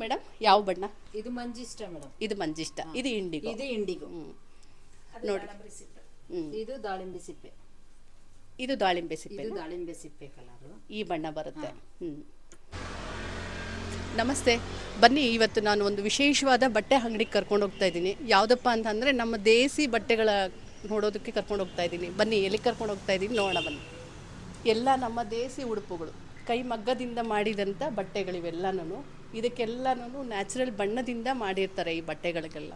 Madam ಯಾವ ಬಣ್ಣ? ಇದು ಮಂಜಿಷ್ಟ ಮೇಡಮ್. ಇದು ಮಂಜಿಷ್ಟ ಇದು ಇಂಡಿಗೋ. ಇದು ಇಂಡಿಗೋ. ನೋಡಿ. ಇದು ದಾಳಿಂಬೆ ಸಿಪ್ಪೆ. ಇದು ದಾಳಿಂಬೆ ಸಿಪ್ಪೆ ಇದು ದಾಳಿಂಬೆ ಸಿಪ್ಪೆ ಕಲರು. ಈ ಬಣ್ಣ ಬರುತ್ತೆ. ಹ್ಮ್. ನಮಸ್ತೆ. ಬನ್ನಿ ಇವತ್ತು ನಾನು ಒಂದು ವಿಶೇಷವಾದ ಬಟ್ಟೆ ಅಂಗಡಿಗೆ ಕರ್ಕೊಂಡು ಹೋಗ್ತಾ ಇದ್ದೀನಿ. ಯಾವುದಪ್ಪ ಅಂತಂದರೆ ನಮ್ಮ ದೇಸಿ ಬಟ್ಟೆಗಳ ನೋಡೋದಕ್ಕೆ ಕರ್ಕೊಂಡು ಹೋಗ್ತಾ ಇದ್ದೀನಿ. ಬನ್ನಿ ಎಲ್ಲಿ ಕರ್ಕೊಂಡು ಹೋಗ್ತಾ ಇದ್ದೀನಿ? ನೋಡೋಣ ಬನ್ನಿ. ಎಲ್ಲ ನಮ್ಮ ದೇಸಿ ಉಡುಪುಗಳು. ಕೈ ಮಗ್ಗದಿಂದ ಮಾಡಿದಂಥ ಬಟ್ಟೆಗಳಿವೆಲ್ಲನೂ ಇದಕ್ಕೆಲ್ಲನೂ ನ್ಯಾಚುರಲ್ ಬಣ್ಣದಿಂದ ಮಾಡಿರ್ತಾರೆ ಈ ಬಟ್ಟೆಗಳಿಗೆಲ್ಲ.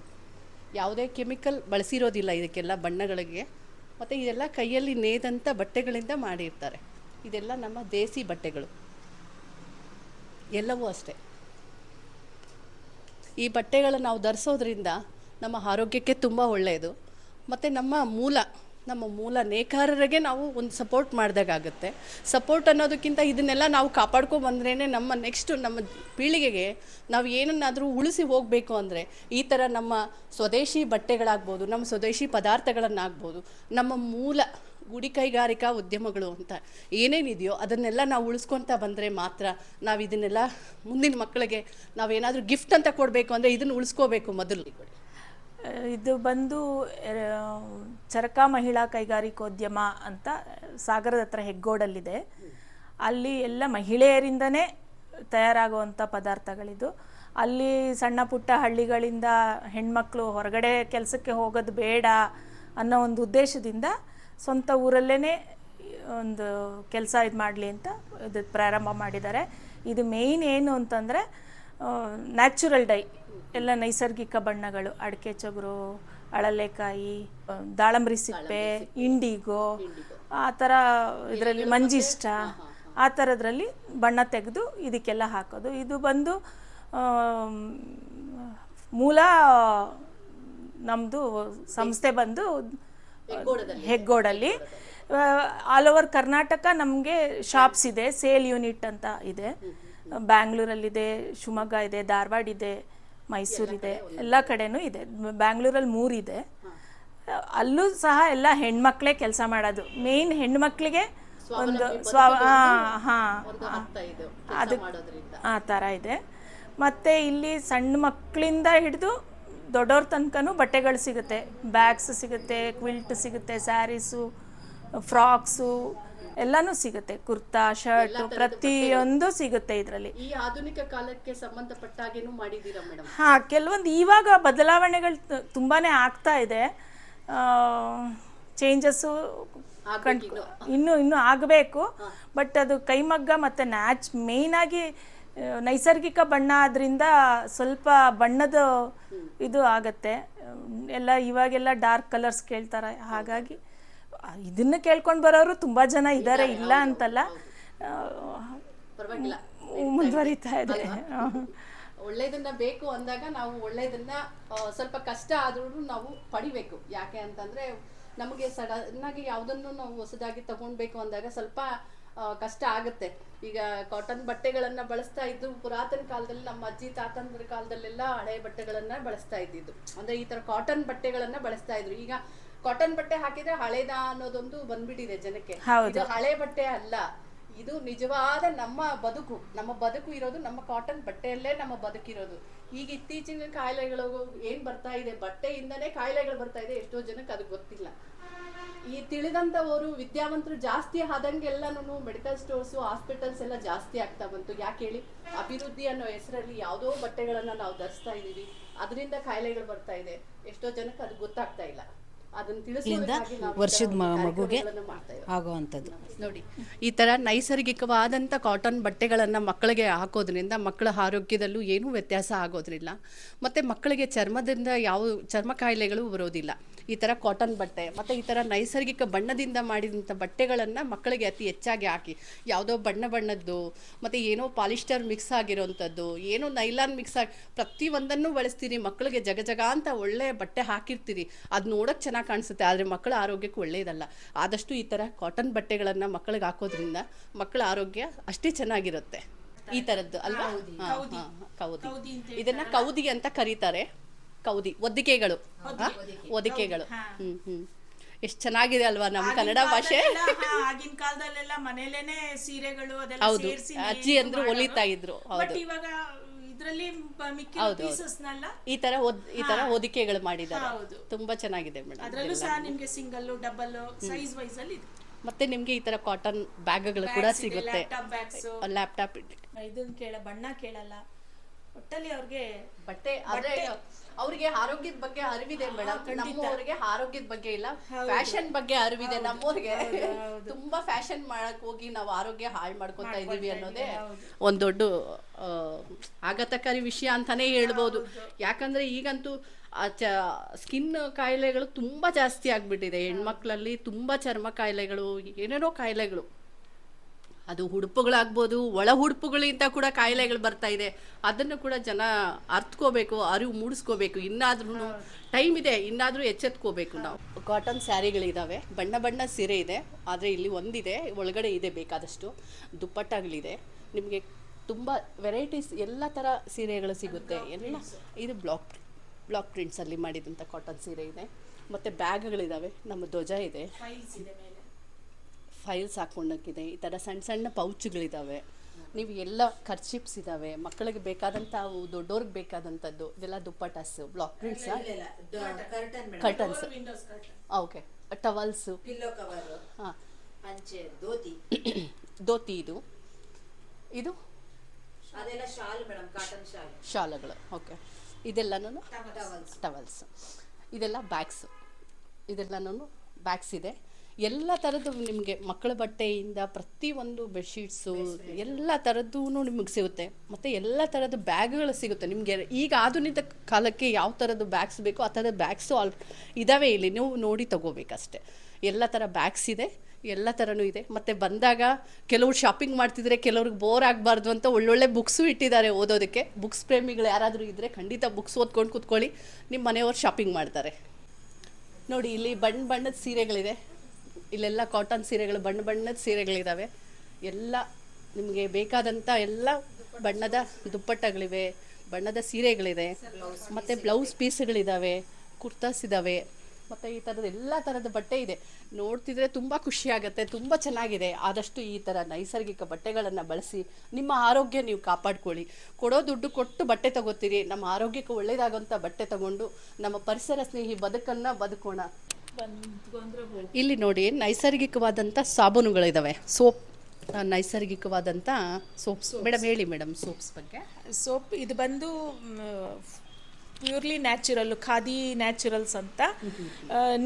ಯಾವುದೇ ಕೆಮಿಕಲ್ ಬಳಸಿರೋದಿಲ್ಲ ಇದಕ್ಕೆಲ್ಲ ಬಣ್ಣಗಳಿಗೆ. ಮತ್ತು ಇದೆಲ್ಲ ಕೈಯಲ್ಲಿ ನೇದಂಥ ಬಟ್ಟೆಗಳಿಂದ ಮಾಡಿರ್ತಾರೆ. ಇದೆಲ್ಲ ನಮ್ಮ ದೇಸಿ ಬಟ್ಟೆಗಳು. ಎಲ್ಲವೂ ಅಷ್ಟೇ. ಈ ಬಟ್ಟೆಗಳನ್ನು ನಾವು ಧರಿಸೋದ್ರಿಂದ ನಮ್ಮ ಆರೋಗ್ಯಕ್ಕೆ ತುಂಬ ಒಳ್ಳೆಯದು. ಮತ್ತು ನಮ್ಮ ಮೂಲ ನಮ್ಮ ಮೂಲ ನೇಕಾರರಿಗೆ ನಾವು ಒಂದು ಸಪೋರ್ಟ್ ಮಾಡಿದಾಗುತ್ತೆ ಸಪೋರ್ಟ್ ಅನ್ನೋದಕ್ಕಿಂತ ಇದನ್ನೆಲ್ಲ ನಾವು ಕಾಪಾಡ್ಕೊ ಬಂದ್ರೇ ನಮ್ಮ ನೆಕ್ಸ್ಟ್ ನಮ್ಮ ಪೀಳಿಗೆಗೆ ನಾವು ಏನನ್ನಾದರೂ ಉಳಿಸಿ ಹೋಗಬೇಕು ಅಂದರೆ ಈ ಥರ ನಮ್ಮ ಸ್ವದೇಶಿ ಬಟ್ಟೆಗಳಾಗ್ಬೋದು, ನಮ್ಮ ಸ್ವದೇಶಿ ಪದಾರ್ಥಗಳನ್ನಾಗ್ಬೋದು, ನಮ್ಮ ಮೂಲ ಗುಡಿ ಕೈಗಾರಿಕಾ ಉದ್ಯಮಗಳು ಅಂತ ಏನೇನಿದೆಯೋ ಅದನ್ನೆಲ್ಲ ನಾವು ಉಳಿಸ್ಕೊತಾ ಬಂದರೆ ಮಾತ್ರ ನಾವು ಇದನ್ನೆಲ್ಲ ಮುಂದಿನ ಮಕ್ಕಳಿಗೆ ನಾವೇನಾದರೂ ಗಿಫ್ಟ್ ಅಂತ ಕೊಡಬೇಕು ಅಂದರೆ ಇದನ್ನು ಉಳಿಸ್ಕೋಬೇಕು ಮೊದಲು. ಇದು ಬಂದು ಚರಕ ಮಹಿಳಾ ಕೈಗಾರಿಕೋದ್ಯಮ ಅಂತ ಸಾಗರದ ಹತ್ರ ಹೆಗ್ಗೋಡಲ್ಲಿದೆ. ಅಲ್ಲಿ ಎಲ್ಲ ಮಹಿಳೆಯರಿಂದನೇ ತಯಾರಾಗುವಂಥ ಪದಾರ್ಥಗಳಿದು. ಅಲ್ಲಿ ಸಣ್ಣ ಪುಟ್ಟ ಹಳ್ಳಿಗಳಿಂದ ಹೆಣ್ಮಕ್ಳು ಹೊರಗಡೆ ಕೆಲಸಕ್ಕೆ ಹೋಗೋದು ಬೇಡ ಅನ್ನೋ ಒಂದು ಉದ್ದೇಶದಿಂದ ಸ್ವಂತ ಊರಲ್ಲೇ ಒಂದು ಕೆಲಸ ಇದು ಮಾಡಲಿ ಅಂತ ಇದು ಪ್ರಾರಂಭ ಮಾಡಿದ್ದಾರೆ. ಇದು ಮೇಯ್ನ್ ಏನು ಅಂತಂದರೆ ನ್ಯಾಚುರಲ್ ಡೈ ಎಲ್ಲ ನೈಸರ್ಗಿಕ ಬಣ್ಣಗಳು ಅಡಿಕೆ ಚಗುರು ಅಳಲೆಕಾಯಿ ದಾಳಂಬರಿ ಸಿಪ್ಪೆ ಇಂಡಿಗೋ ಆ ಥರ ಇದರಲ್ಲಿ ಮಂಜಿಷ್ಟ ಆ ಥರದ್ರಲ್ಲಿ ಬಣ್ಣ ತೆಗೆದು ಇದಕ್ಕೆಲ್ಲ ಹಾಕೋದು. ಇದು ಬಂದು ಮೂಲ ನಮ್ಮದು ಸಂಸ್ಥೆ ಬಂದು ಹೆಗ್ಗೋಡಲ್ಲಿ. ಆಲ್ ಓವರ್ ಕರ್ನಾಟಕ ನಮಗೆ ಶಾಪ್ಸ್ ಇದೆ ಸೇಲ್ ಯೂನಿಟ್ ಅಂತ ಇದೆ. ಬ್ಯಾಂಗ್ಳೂರಲ್ಲಿದೆ ಶಿವಮೊಗ್ಗ ಇದೆ ಧಾರವಾಡ ಇದೆ. ಮೈಸೂರಿದೆ ಎಲ್ಲ ಕಡೆನೂ ಇದೆ. ಬ್ಯಾಂಗ್ಳೂರಲ್ಲಿ ಮೂರಿದೆ. ಅಲ್ಲೂ ಸಹ ಎಲ್ಲ ಹೆಣ್ಮಕ್ಳೇ ಕೆಲಸ ಮಾಡೋದು. ಮೇಯ್ನ್ ಹೆಣ್ಮಕ್ಳಿಗೆ ಒಂದು ಸ್ವ ಹಾಂ ಅದು ಆ ಥರ ಇದೆ. ಮತ್ತು ಇಲ್ಲಿ ಸಣ್ಣ ಮಕ್ಕಳಿಂದ ಹಿಡಿದು ದೊಡ್ಡವ್ರ ತನಕನೂ ಬಟ್ಟೆಗಳು ಸಿಗುತ್ತೆ. ಬ್ಯಾಗ್ಸ್ ಸಿಗುತ್ತೆ ಕ್ವಿಲ್ಟ್ ಸಿಗುತ್ತೆ ಸ್ಯಾರೀಸು ಫ್ರಾಕ್ಸು ಎಲ್ಲನೂ ಸಿಗುತ್ತೆ. ಕುರ್ತಾ ಶರ್ಟ್ ಪ್ರತಿಯೊಂದು ಸಿಗುತ್ತೆ ಇದರಲ್ಲಿ. ಈ ಆಧುನಿಕ ಕಾಲಕ್ಕೆ ಸಂಬಂಧಪಟ್ಟಾಗೇನು ಮಾಡಿದ್ದೀರಾ ಮೇಡಮ್? ಹಾ ಕೆಲವೊಂದು ಇವಾಗ ಬದಲಾವಣೆಗಳು ತುಂಬಾನೇ ಆಗ್ತಾ ಇದೆ. ಚೇಂಜಸ್ಸು ಇನ್ನು. ಇನ್ನು ಇನ್ನೂ ಆಗಬೇಕು. ಬಟ್ ಅದು ಕೈಮಗ್ಗ ಮತ್ತು ನ್ಯಾಚ್ ಮೇಯ್ನಾಗಿ ನೈಸರ್ಗಿಕ ಬಣ್ಣ ಆದ್ರಿಂದ ಸ್ವಲ್ಪ ಬಣ್ಣದ ಇದು ಆಗತ್ತೆ. ಎಲ್ಲ ಇವಾಗೆಲ್ಲ ಡಾರ್ಕ್ ಕಲರ್ಸ್ ಕೇಳ್ತಾರೆ. ಹಾಗಾಗಿ ಇದನ್ನ ಕೇಳ್ಕೊಂಡು ಬರೋರು ತುಂಬ ಜನ ಇದ್ದಾರೆ ಇಲ್ಲ ಅಂತಲ್ಲ. ಪರವಾಗಿಲ್ಲ. ಮುಂದುವರಿತಾ ಇದೆ. ಒಳ್ಳೇದನ್ನ ಬೇಕು ಅಂದಾಗ ನಾವು ಒಳ್ಳೇದನ್ನ ಸ್ವಲ್ಪ ಕಷ್ಟ ಆದ್ರೂ ನಾವು ಪಡಿಬೇಕು. ಯಾಕೆ ಅಂತಂದ್ರೆ ನಮಗೆ ಸಡನ್ ಆಗಿ ಯಾವುದನ್ನು ನಾವು ಹೊಸದಾಗಿ ತಗೊಳ್ಬೇಕು ಅಂದಾಗ ಸ್ವಲ್ಪ ಕಷ್ಟ ಆಗುತ್ತೆ. ಈಗ ಕಾಟನ್ ಬಟ್ಟೆಗಳನ್ನ ಬಳಸ್ತಾ ಇದ್ದು ಪುರಾತನ ಕಾಲದಲ್ಲಿ ನಮ್ಮ ಅಜ್ಜಿ ತಾತಂದ್ರ ಕಾಲದಲ್ಲೆಲ್ಲ ಹಳೆ ಬಟ್ಟೆಗಳನ್ನ ಬಳಸ್ತಾ ಇದ್ದಿದ್ದು. ಅಂದ್ರೆ ಈ ತರ ಕಾಟನ್ ಬಟ್ಟೆಗಳನ್ನ ಬಳಸ್ತಾ ಇದ್ರು. ಈಗ ಕಾಟನ್ ಬಟ್ಟೆ ಹಾಕಿದ್ರೆ ಹಳೇದ ಅನ್ನೋದೊಂದು ಬಂದ್ಬಿಟ್ಟಿದೆ ಜನಕ್ಕೆ. ಇದು ಹಳೆ ಬಟ್ಟೆ ಅಲ್ಲ. ಇದು ನಿಜವಾದ ನಮ್ಮ ಬದುಕು. ನಮ್ಮ ಬದುಕು ಇರೋದು ನಮ್ಮ ಕಾಟನ್ ಬಟ್ಟೆಯಲ್ಲೇ ನಮ್ಮ ಬದುಕಿರೋದು ಈಗ ಇತ್ತೀಚಿನ ಕಾಯಿಲೆಗಳು ಏನ್ ಬರ್ತಾ ಇದೆ? ಬಟ್ಟೆಯಿಂದನೇ ಕಾಯಿಲೆಗಳು ಬರ್ತಾ ಇದೆ. ಎಷ್ಟೋ ಜನಕ್ಕೆ ಅದು ಗೊತ್ತಿಲ್ಲ. ಈ ತಿಳಿದಂತವರು ವಿದ್ಯಾವಂತರು ಜಾಸ್ತಿ ಆದಂಗೆಲ್ಲನೂ ಮೆಡಿಕಲ್ ಸ್ಟೋರ್ಸ್ ಹಾಸ್ಪಿಟಲ್ಸ್ ಎಲ್ಲ ಜಾಸ್ತಿ ಆಗ್ತಾ ಬಂತು. ಯಾಕೆ ಹೇಳಿ? ಅಭಿವೃದ್ಧಿ ಅನ್ನೋ ಹೆಸರಲ್ಲಿ ಯಾವುದೋ ಬಟ್ಟೆಗಳನ್ನ ನಾವು ಧರಿಸ್ತಾ ಇದೀವಿ. ಅದರಿಂದ ಕಾಯಿಲೆಗಳು ಬರ್ತಾ ಇದೆ. ಎಷ್ಟೋ ಜನಕ್ಕೆ ಅದು ಗೊತ್ತಾಗ್ತಾ ಇಲ್ಲ. ಈ ವರ್ಷದ ಮಗುಗೆ ಆಗುವಂಥದ್ದು. ನೋಡಿ ಈ ಥರ ನೈಸರ್ಗಿಕವಾದಂಥ ಕಾಟನ್ ಬಟ್ಟೆಗಳನ್ನು ಮಕ್ಕಳಿಗೆ ಹಾಕೋದ್ರಿಂದ ಮಕ್ಕಳ ಆರೋಗ್ಯದಲ್ಲೂ ಏನೂ ವ್ಯತ್ಯಾಸ ಆಗೋದ್ರಿಲ್ಲ. ಮತ್ತು ಮಕ್ಕಳಿಗೆ ಚರ್ಮದಿಂದ ಯಾವ ಚರ್ಮ ಕಾಯಿಲೆಗಳು ಬರೋದಿಲ್ಲ. ಈ ಥರ ಕಾಟನ್ ಬಟ್ಟೆ ಮತ್ತು ಈ ಥರ ನೈಸರ್ಗಿಕ ಬಣ್ಣದಿಂದ ಮಾಡಿದಂಥ ಬಟ್ಟೆಗಳನ್ನು ಮಕ್ಕಳಿಗೆ ಅತಿ ಹೆಚ್ಚಾಗಿ ಹಾಕಿ. ಯಾವುದೋ ಬಣ್ಣ ಬಣ್ಣದ್ದು ಮತ್ತು ಏನೋ ಪಾಲಿಸ್ಟರ್ ಮಿಕ್ಸ್ ಆಗಿರೋಂಥದ್ದು ಏನೋ ನೈಲಾನ್ ಮಿಕ್ಸ್ ಆಗಿ ಪ್ರತಿಯೊಂದನ್ನು ಬಳಸ್ತೀರಿ ಮಕ್ಕಳಿಗೆ ಜಗ ಜಗ ಅಂತ ಒಳ್ಳೆಯ ಬಟ್ಟೆ ಹಾಕಿರ್ತೀರಿ. ಅದು ನೋಡೋಕೆ ಚೆನ್ನಾಗಿ ಕಾಣಿಸುತ್ತೆ ಆದರೆ ಮಕ್ಕಳ ಆರೋಗ್ಯಕ್ಕೆ ಒಳ್ಳೆಯದಲ್ಲ ಆದಷ್ಟು ಈ ಥರ ಕಾಟನ್ ಬಟ್ಟೆಗಳನ್ನು ಮಕ್ಕಳಿಗೆ ಹಾಕೋದ್ರಿಂದ ಮಕ್ಕಳ ಆರೋಗ್ಯ ಅಷ್ಟೇ ಚೆನ್ನಾಗಿರುತ್ತೆ. ಈ ಥರದ್ದು ಅಲ್ವಾ? ಕೌದಿ ಇದನ್ನ ಕೌದಿ ಅಂತ ಕರೀತಾರೆ. ಕೌದಿ ಒದ್ದಿಕೆಗಳು? ಒದಿಕೆಗಳು ಹ್ಮ್ ಹ್ಮ್. ಎಷ್ಟು ಚೆನ್ನಾಗಿದೆ ಅಲ್ವಾ ನಮ್ಮ ಕನ್ನಡ ಭಾಷೆ? ಆಗಿನ ಕಾಲದಲ್ಲೆಲ್ಲ ಮನೇಲೇನೆ ಸೀರೆಗಳು ಹೌದು. ಅಜ್ಜಿ ಅಂದ್ರು ಹೊಲಿತಾ ಇದ್ರು. ಹೌದು. ಇವಾಗ ಇದರಲ್ಲಿ ಹೌದು. ಪೀಸಸ್ನೆಲ್ಲ ಈ ತರ ಈ ತರ ಹೊದಿಕೆಗಳು ಮಾಡಿದ್ದಾರೆ. ಹೌದು. ತುಂಬಾ ಚೆನ್ನಾಗಿದೆ ಮೇಡಮ್. ಅದರಲ್ಲೂ ಸಹ ನಿಮ್ಗೆ ಸಿಂಗಲ್ ಡಬಲ್ ಸೈಜ್ ವೈಸ್ ಅಲ್ಲಿ ಇದೆ. ಮತ್ತೆ ನಿಮ್ಗೆ ಈ ತರ ಕಾಟನ್ ಬ್ಯಾಗ್ಗಳು ಕೂಡ Bags ಇದೆ, ಸಿಗುತ್ತೆ. laptop bags. ಲ್ಯಾಪ್ಟಾಪ್ ಇದನ್ನ ಕೇಳ ಬಣ್ಣ ಕೇಳಲ್ಲ. ಒಟ್ಟಲ್ಲಿ ಅವ್ರಿಗೆ ಬಟ್ಟೆ ಆದ್ರೆ ಅವರಿಗೆ ಆರೋಗ್ಯದ ಬಗ್ಗೆ ಅರಿವಿದೆ ಮೇಡಮ್. ನಮ್ಮವರಿಗೆ ಆರೋಗ್ಯದ ಬಗ್ಗೆ ಇಲ್ಲ. ಫ್ಯಾಷನ್ ಬಗ್ಗೆ ಅರಿವಿದೆ. ನಮ್ಮವ್ರಿಗೆ ತುಂಬಾ ಫ್ಯಾಷನ್ ಮಾಡಕ್ ಹೋಗಿ ನಾವು ಆರೋಗ್ಯ ಹಾಳು ಮಾಡ್ಕೊತಾ ಇದೀವಿ ಅನ್ನೋದೇ ಒಂದ್ ದೊಡ್ಡ ಆಘಾತಕಾರಿ ವಿಷಯ ಅಂತಾನೆ ಹೇಳ್ಬೋದು. ಯಾಕಂದ್ರೆ ಈಗಂತೂ ಸ್ಕಿನ್ ಕಾಯಿಲೆಗಳು ತುಂಬಾ ಜಾಸ್ತಿ ಆಗ್ಬಿಟ್ಟಿದೆ. ಹೆಣ್ಮಕ್ಳಲ್ಲಿ ತುಂಬಾ ಚರ್ಮ ಕಾಯಿಲೆಗಳು ಏನೇನೋ ಕಾಯಿಲೆಗಳು. ಅದು ಉಡುಪುಗಳಾಗ್ಬೋದು ಒಳ ಉಡುಪುಗಳಿಂದ ಕೂಡ ಕಾಯಿಲೆಗಳು ಬರ್ತಾ ಇದೆ. ಅದನ್ನು ಕೂಡ ಜನ ಅರ್ತ್ಕೋಬೇಕು ಅರಿವು ಮೂಡಿಸ್ಕೋಬೇಕು. ಇನ್ನಾದ್ರೂ ಟೈಮ್ ಇದೆ ಇನ್ನಾದ್ರೂ ಎಚ್ಚೆತ್ಕೋಬೇಕು ನಾವು. ಕಾಟನ್ ಸ್ಯಾರಿಗಳಿದಾವೆ. ಬಣ್ಣ ಬಣ್ಣ ಸೀರೆ ಇದೆ. ಆದರೆ ಇಲ್ಲಿ ಒಂದಿದೆ ಒಳಗಡೆ ಇದೆ ಬೇಕಾದಷ್ಟು. ದುಪ್ಪಟ್ಟಗಳಿದೆ. ನಿಮಗೆ ತುಂಬ ವೆರೈಟೀಸ್ ಎಲ್ಲ ಥರ ಸೀರೆಗಳು ಸಿಗುತ್ತೆ. ಎಲ್ಲ ಇದು ಬ್ಲಾಕ್ ಬ್ಲಾಕ್ ಪ್ರಿಂಟ್ಸಲ್ಲಿ ಮಾಡಿದಂಥ ಕಾಟನ್ ಸೀರೆ ಇದೆ. ಮತ್ತು ಬ್ಯಾಗ್ಗಳಿದ್ದಾವೆ ನಮ್ಮ ಧ್ವಜ ಇದೆ. ಫೈಲ್ಸ್ ಹಾಕ್ಕೊಂಡಕ್ಕಿದೆ. ಈ ಥರ ಸಣ್ಣ ಸಣ್ಣ ಪೌಚ್ಗಳಿದ್ದಾವೆ ನೀವು ಎಲ್ಲ ಖರ್ಚಿಪ್ಸ್ ಇದ್ದಾವೆ ಮಕ್ಕಳಿಗೆ ಬೇಕಾದಂಥ ದೊಡ್ಡವ್ರಿಗೆ ಬೇಕಾದಂಥದ್ದು ಇದೆಲ್ಲ dupattas block prints curtains okay towels ಹಾಂ. ಧೋತಿ. ಇದು. ಇದು? ಶಾಲಗಳು ಓಕೆ ಇದೆಲ್ಲನೂ ಟವಲ್ಸ್ ಇದೆಲ್ಲ ಬ್ಯಾಗ್ಸ್ ಇದೆಲ್ಲನೂ ಬ್ಯಾಗ್ಸ್ ಇದೆ. ಎಲ್ಲ ಥರದ್ದು ನಿಮಗೆ ಮಕ್ಕಳ ಬಟ್ಟೆಯಿಂದ ಪ್ರತಿಯೊಂದು ಬೆಡ್ಶೀಟ್ಸು ಎಲ್ಲ ಥರದ್ದು ನಿಮಗೆ ಸಿಗುತ್ತೆ. ಮತ್ತು ಎಲ್ಲ ಥರದ ಬ್ಯಾಗ್ಗಳು ಸಿಗುತ್ತೆ. ನಿಮಗೆ ಈಗ ಆಧುನಿಕ ಕಾಲಕ್ಕೆ ಯಾವ ಥರದ್ದು ಬ್ಯಾಗ್ಸ್ ಬೇಕೋ ಆ ಥರದ ಬ್ಯಾಗ್ಸು ಆಲ್ ಇದಾವೆ ಇಲ್ಲಿ. ನೀವು ನೋಡಿ ತಗೋಬೇಕಷ್ಟೆ. ಎಲ್ಲ ಥರ ಬ್ಯಾಗ್ಸ್ ಇದೆ ಎಲ್ಲ ಥರನೂ ಇದೆ. ಮತ್ತು ಬಂದಾಗ ಕೆಲವ್ರು ಶಾಪಿಂಗ್ ಮಾಡ್ತಿದ್ರೆ ಕೆಲವ್ರಿಗೆ ಬೋರ್ ಆಗಬಾರ್ದು ಅಂತ ಒಳ್ಳೊಳ್ಳೆ ಬುಕ್ಸು ಇಟ್ಟಿದ್ದಾರೆ ಓದೋದಕ್ಕೆ. ಬುಕ್ಸ್ ಪ್ರೇಮಿಗಳು ಯಾರಾದರೂ ಇದ್ದರೆ ಖಂಡಿತ ಬುಕ್ಸ್ ಓದ್ಕೊಂಡು ಕೂತ್ಕೊಳ್ಳಿ. ನಿಮ್ಮ ಮನೆಯವ್ರು ಶಾಪಿಂಗ್ ಮಾಡ್ತಾರೆ. ನೋಡಿ ಇಲ್ಲಿ ಬಣ್ಣ ಬಣ್ಣದ ಸೀರೆಗಳಿದೆ. ಇಲ್ಲೆಲ್ಲ ಕಾಟನ್ ಸೀರೆಗಳು, ಬಣ್ಣ ಬಣ್ಣದ ಸೀರೆಗಳಿದ್ದಾವೆ ಎಲ್ಲ ನಿಮಗೆ ಬೇಕಾದಂಥ ಎಲ್ಲ ಬಣ್ಣದ ದುಪ್ಪಟ್ಟಗಳಿವೆ, ಬಣ್ಣದ ಸೀರೆಗಳಿದೆ. ಮತ್ತು ಬ್ಲೌಸ್ ಪೀಸ್ಗಳಿದ್ದಾವೆ ಕುರ್ತಾಸ್ ಇದ್ದಾವೆ ಮತ್ತು ಈ ಥರದ ಎಲ್ಲ ಥರದ ಬಟ್ಟೆ ಇದೆ. ನೋಡ್ತಿದ್ರೆ ತುಂಬ ಖುಷಿ ಆಗುತ್ತೆ, ತುಂಬ ಚೆನ್ನಾಗಿದೆ. ಆದಷ್ಟು ಈ ಥರ ನೈಸರ್ಗಿಕ ಬಟ್ಟೆಗಳನ್ನು ಬಳಸಿ, ನಿಮ್ಮ ಆರೋಗ್ಯ ನೀವು ಕಾಪಾಡ್ಕೊಳ್ಳಿ. ಕೊಡೋ ದುಡ್ಡು ಕೊಟ್ಟು ಬಟ್ಟೆ ತಗೋತೀರಿ. ನಮ್ಮ ಆರೋಗ್ಯಕ್ಕೆ ಒಳ್ಳೆಯದಾಗುವಂಥ ಬಟ್ಟೆ ತಗೊಂಡು ನಮ್ಮ ಪರಿಸರ ಸ್ನೇಹಿ ಬದುಕನ್ನು ಬದುಕೋಣ. ಇಲ್ಲಿ ನೋಡಿ ನೈಸರ್ಗಿಕವಾದಂಥ ಸಾಬೂನುಗಳಿದಾವೆ. ಸೋಪ್ ನೈಸರ್ಗಿಕವಾದಂಥ ಸೋಪ್ಸ್, ಮೇಡಮ್ ಹೇಳಿ ಮೇಡಮ್ ಸೋಪ್ಸ್ ಬಗ್ಗೆ. ಸೋಪ್, ಇದು ಬಂದು ಪ್ಯೂರ್ಲಿ ನ್ಯಾಚುರಲ್ ಖಾದಿ ನ್ಯಾಚುರಲ್ಸ್ ಅಂತ.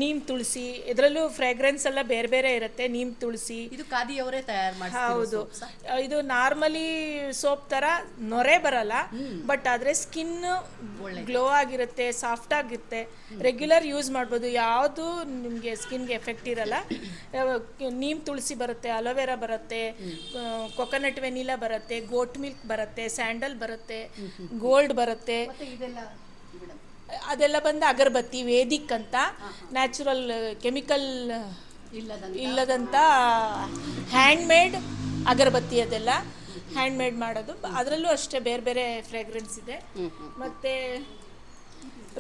ನೀಮ್ ತುಳಸಿ ಇದರಲ್ಲೂ ಫ್ರೇಗ್ರೆನ್ಸ್ ಎಲ್ಲ ಬೇರೆ ಬೇರೆ ಇರುತ್ತೆ ನೀಮ್ ತುಳಸಿ. ಇದು ಖಾದಿಯವರೇ ತಯಾರು ಹೌದು. ಇದು ನಾರ್ಮಲಿ ಸೋಪ್ ತರ ನೊರೆ ಬರಲ್ಲ ಬಟ್ ಆದ್ರೆ ಸ್ಕಿನ್ ಗ್ಲೋ ಆಗಿರುತ್ತೆ ಸಾಫ್ಟ್ ಆಗಿರುತ್ತೆ. ರೆಗ್ಯುಲರ್ ಯೂಸ್ ಮಾಡ್ಬೋದು. ಯಾವುದು ನಿಮಗೆ ಸ್ಕಿನ್ಗೆ ಎಫೆಕ್ಟ್ ಇರಲ್ಲ. ನೀಮ್ ತುಳಸಿ ಬರುತ್ತೆ ಅಲೋವೆರಾ ಬರುತ್ತೆ ಕೊಕೊನಟ್ ವೆನಿಲಾ ಬರುತ್ತೆ ಗೋಟ್ ಮಿಲ್ಕ್ ಬರುತ್ತೆ ಸ್ಯಾಂಡಲ್ ಬರುತ್ತೆ ಗೋಲ್ಡ್ ಬರುತ್ತೆ. ಅದೆಲ್ಲ ಬಂದು ಅಗರಬತ್ತಿ ವೇದಿಕ್ ಅಂತ. ನ್ಯಾಚುರಲ್ ಕೆಮಿಕಲ್ ಇಲ್ಲದಂತ. ಇಲ್ಲದಂಥ ಹ್ಯಾಂಡ್ ಮೇಡ್ ಅಗರಬತ್ತಿ ಅದೆಲ್ಲ. ಹ್ಯಾಂಡ್ ಮೇಡ್ ಮಾಡೋದು. ಅದರಲ್ಲೂ ಅಷ್ಟೇ ಬೇರೆ ಬೇರೆ ಫ್ರೇಗ್ರೆನ್ಸ್ ಇದೆ. ಮತ್ತೆ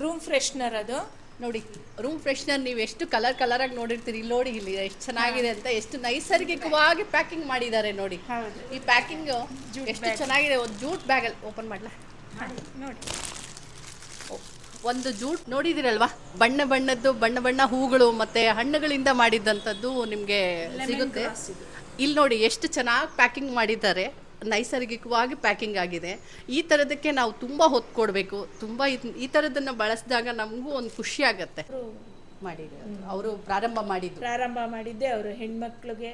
ರೂಮ್ ಫ್ರೆಶ್ನರ್ ಅದು. ನೋಡಿ ರೂಮ್ ಫ್ರೆಶ್ನರ್ ನೀವು ಎಷ್ಟು ಕಲರ್ ಕಲರ್ ಆಗಿ ನೋಡಿರ್ತೀರಿ. ಇಲ್ಲಿ ನೋಡಿ ಇಲ್ಲಿ ಎಷ್ಟು ಚೆನ್ನಾಗಿದೆ ಅಂತ ಎಷ್ಟು ನೈಸರ್ಗಿಕವಾಗಿ ಪ್ಯಾಕಿಂಗ್ ಮಾಡಿದ್ದಾರೆ ನೋಡಿ. ಈ ಪ್ಯಾಕಿಂಗ್ ಎಷ್ಟು ಚೆನ್ನಾಗಿದೆ. ಒಂದು ಜೂಟ್ ಬ್ಯಾಗಲ್ಲಿ ಓಪನ್ ಮಾಡಲಾ? ನೋಡಿ. ಒಂದು ಜೂಟ್ ನೋಡಿದಿರಲ್ವಾ? ಬಣ್ಣ ಬಣ್ಣದ್ದು ಬಣ್ಣ ಬಣ್ಣ ಹೂಗಳು ಮತ್ತೆ ಹಣ್ಣುಗಳಿಂದ ಮಾಡಿದಂತದ್ದು ನಿಮಗೆ ಸಿಗುತ್ತೆ. ಇಲ್ಲಿ ನೋಡಿ ಎಷ್ಟು ಚೆನ್ನಾಗಿ ಪ್ಯಾಕಿಂಗ್ ಮಾಡಿದ್ದಾರೆ. ನೈಸರ್ಗಿಕವಾಗಿ ಪ್ಯಾಕಿಂಗ್ ಆಗಿದೆ. ಈ ತರದಕ್ಕೆ ನಾವು ತುಂಬಾ ಹೊತ್ತು ಕೊಡಬೇಕು. ತುಂಬಾ ಈ ತರದನ್ನ ಬಳಸಿದಾಗ ನಮಗೂ ಒಂದು ಖುಷಿ ಆಗತ್ತೆ. ಮಾಡಿದ್ರು ಅವರು ಪ್ರಾರಂಭ ಮಾಡಿದ್ರು ಪ್ರಾರಂಭ ಮಾಡಿದ್ದೆ. ಅವರು ಹೆಣ್ಮಕ್ಳಿಗೆ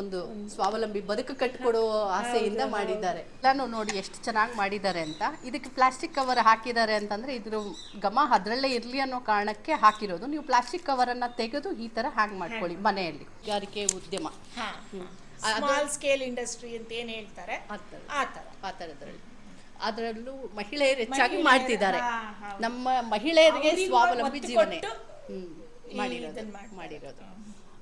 ಒಂದು ಸ್ವಾವಲಂಬಿ ಬದುಕು ಕಟ್ಕೊಡೋ ಆಸೆಯಿಂದ ಮಾಡಿದ್ದಾರೆ. ಎಲ್ಲಾನು ನೋಡಿ ಎಷ್ಟು ಚೆನ್ನಾಗಿ ಮಾಡಿದ್ದಾರೆ ಅಂತ. ಇದಕ್ಕೆ ಪ್ಲಾಸ್ಟಿಕ್ ಕವರ್ ಹಾಕಿದ್ದಾರೆ ಅಂತಂದ್ರೆ ಇದ್ರ ಗಮ ಅದರಲ್ಲೇ ಇರಲಿ ಅನ್ನೋ ಕಾರಣಕ್ಕೆ ಹಾಕಿರೋದು. ನೀವು ಪ್ಲಾಸ್ಟಿಕ್ ಕವರನ್ನು ತೆಗೆದು ಈ ಥರ ಹ್ಯಾಂಗ್ ಮಾಡ್ಕೊಳ್ಳಿ ಮನೆಯಲ್ಲಿ? ಕೈಗಾರಿಕೆ ಉದ್ಯಮ? ಸ್ಮಾಲ್ ಸ್ಕೇಲ್ ಇಂಡಸ್ಟ್ರಿ ಅಂತ ಏನ್ ಹೇಳ್ತಾರೆ? ಆ ಥರ ಆ ಥರ ಆ ಥರದ್ರಲ್ಲಿ ಅದರಲ್ಲೂ ಮಹಿಳೆಯರು ಹೆಚ್ಚಾಗಿ ಮಾಡ್ತಿದ್ದಾರೆ. ನಮ್ಮ ಮಹಿಳೆಯರಿಗೆ ಸ್ವಾವಲಂಬಿ ಜೀವನ. ಮಾಡಿರೋದು ಮಾಡಿರೋದು.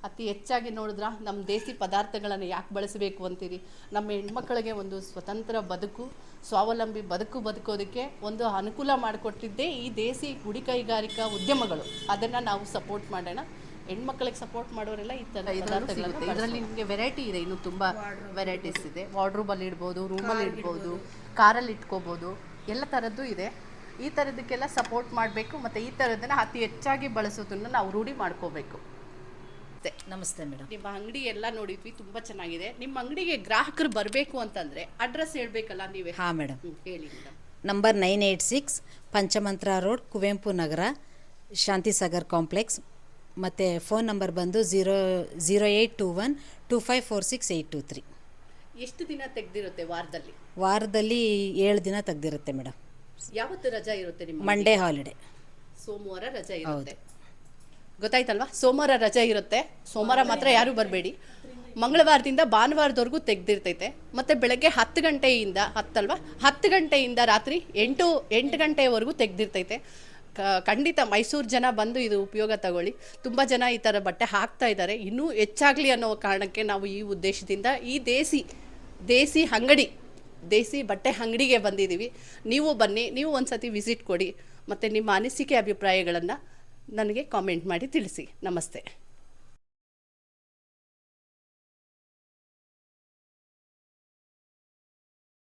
ಅತಿ ಹೆಚ್ಚಾಗಿ ನೋಡಿದ್ರ ನಮ್ಮ ದೇಸಿ ಪದಾರ್ಥಗಳನ್ನು ಯಾಕೆ ಬಳಸಬೇಕು ಅಂತೀರಿ? ನಮ್ಮ ಹೆಣ್ಮಕ್ಳಿಗೆ ಒಂದು ಸ್ವತಂತ್ರ ಬದುಕು ಸ್ವಾವಲಂಬಿ ಬದುಕು ಬದುಕೋದಕ್ಕೆ ಒಂದು ಅನುಕೂಲ ಮಾಡಿಕೊಟ್ಟಿದ್ದೇ ಈ ದೇಸಿ ಗುಡಿ ಕೈಗಾರಿಕಾ ಉದ್ಯಮಗಳು. ಅದನ್ನು ನಾವು ಸಪೋರ್ಟ್ ಮಾಡೋಣ. ಹೆಣ್ಮಕ್ಳಿಗೆ ಸಪೋರ್ಟ್ ಮಾಡೋರೆಲ್ಲ ಈ ಥರ ಇದರಲ್ಲಿ ನಿಮಗೆ ವೆರೈಟಿ ಇದೆ. ಇನ್ನು ತುಂಬ ವೆರೈಟೀಸ್ ಇದೆ. ವಾರ್ಡ್ರೂಬಲ್ಲಿ ಇಡ್ಬೋದು ರೂಮಲ್ಲಿ ಇಡ್ಬೋದು ಕಾರಲ್ಲಿ ಇಟ್ಕೋಬೋದು ಎಲ್ಲ ಥರದ್ದು ಇದೆ. ಈ ಥರದಕ್ಕೆಲ್ಲ ಸಪೋರ್ಟ್ ಮಾಡಬೇಕು. ಮತ್ತು ಈ ಥರದನ್ನು ಅತಿ ಹೆಚ್ಚಾಗಿ ಬಳಸೋದನ್ನು ನಾವು ರೂಢಿ ಮಾಡ್ಕೋಬೇಕು. ಮತ್ತೆ ನಮಸ್ತೆ ಮೇಡಮ್. ನಿಮ್ಮ ಅಂಗಡಿ ಎಲ್ಲ ನೋಡಿದ್ವಿ ತುಂಬಾ ಚೆನ್ನಾಗಿದೆ. ನಿಮ್ಮ ಅಂಗಡಿಗೆ ಗ್ರಾಹಕರು ಬರಬೇಕು ಅಂತಂದ್ರೆ ಅಡ್ರೆಸ್ ಹೇಳಬೇಕಲ್ಲ ನೀವೇ? ಹಾ ಮೇಡಮ್. ಹ್ಮ್, ಹೇಳಿ madam. Number nine eight six Panchamantra road Kuvempu Nagar Shantisagar complex. ಮತ್ತು ಫೋನ್ ನಂಬರ್ ಬಂದು zero zero eight two one two five four six eight two three. ಎಷ್ಟು ದಿನ ತೆಗ್ದಿರುತ್ತೆ ವಾರದಲ್ಲಿ? ವಾರದಲ್ಲಿ ಏಳು ದಿನ ತೆಗ್ದಿರುತ್ತೆ ಮೇಡಮ್. ಯಾವತ್ತು ರಜಾ ಇರುತ್ತೆ ನಿಮ್ಮ ಮಂಡೇ ಹಾಲಿಡೇ ಸೋಮವಾರ ರಜೆ ಇರುತ್ತೆ. ಗೊತ್ತಾಯ್ತಲ್ವಾ? ಸೋಮವಾರ ರಜೆ ಇರುತ್ತೆ. ಸೋಮವಾರ ಮಾತ್ರ ಯಾರು ಬರಬೇಡಿ. ಮಂಗಳವಾರದಿಂದ ಭಾನುವಾರದವರೆಗೂ ತೆಗೆದಿರ್ತೈತೆ. ಮತ್ತು ಬೆಳಗ್ಗೆ ಹತ್ತು ಗಂಟೆಯಿಂದ ಹತ್ತಲ್ವಾ? ಹತ್ತು ಗಂಟೆಯಿಂದ ರಾತ್ರಿ ಎಂಟು ಎಂಟು ಗಂಟೆವರೆಗೂ ತೆಗೆದಿರ್ತೈತೆ. ಕ- ಖಂಡಿತ ಮೈಸೂರು ಜನ ಬಂದು ಇದು ಉಪಯೋಗ ತಗೊಳ್ಳಿ. ತುಂಬ ಜನ ಈ ಥರ ಬಟ್ಟೆ ಹಾಕ್ತಾ ಇದ್ದಾರೆ. ಇನ್ನೂ ಹೆಚ್ಚಾಗಲಿ ಅನ್ನೋ ಕಾರಣಕ್ಕೆ ನಾವು ಈ ಉದ್ದೇಶದಿಂದ ಈ ದೇಸಿ ದೇಸಿ ಅಂಗಡಿ ದೇಸಿ ಬಟ್ಟೆ ಅಂಗಡಿಗೆ ಬಂದಿದ್ದೀವಿ. ನೀವು ಬನ್ನಿ ನೀವು ಒಂದು ಸತಿ ವಿಸಿಟ್ ಕೊಡಿ. ಮತ್ತು ನಿಮ್ಮ ಅನಿಸಿಕೆ ಅಭಿಪ್ರಾಯಗಳನ್ನು ನನಗೆ ಕಾಮೆಂಟ್ ಮಾಡಿ ತಿಳಿಸಿ. ನಮಸ್ತೆ.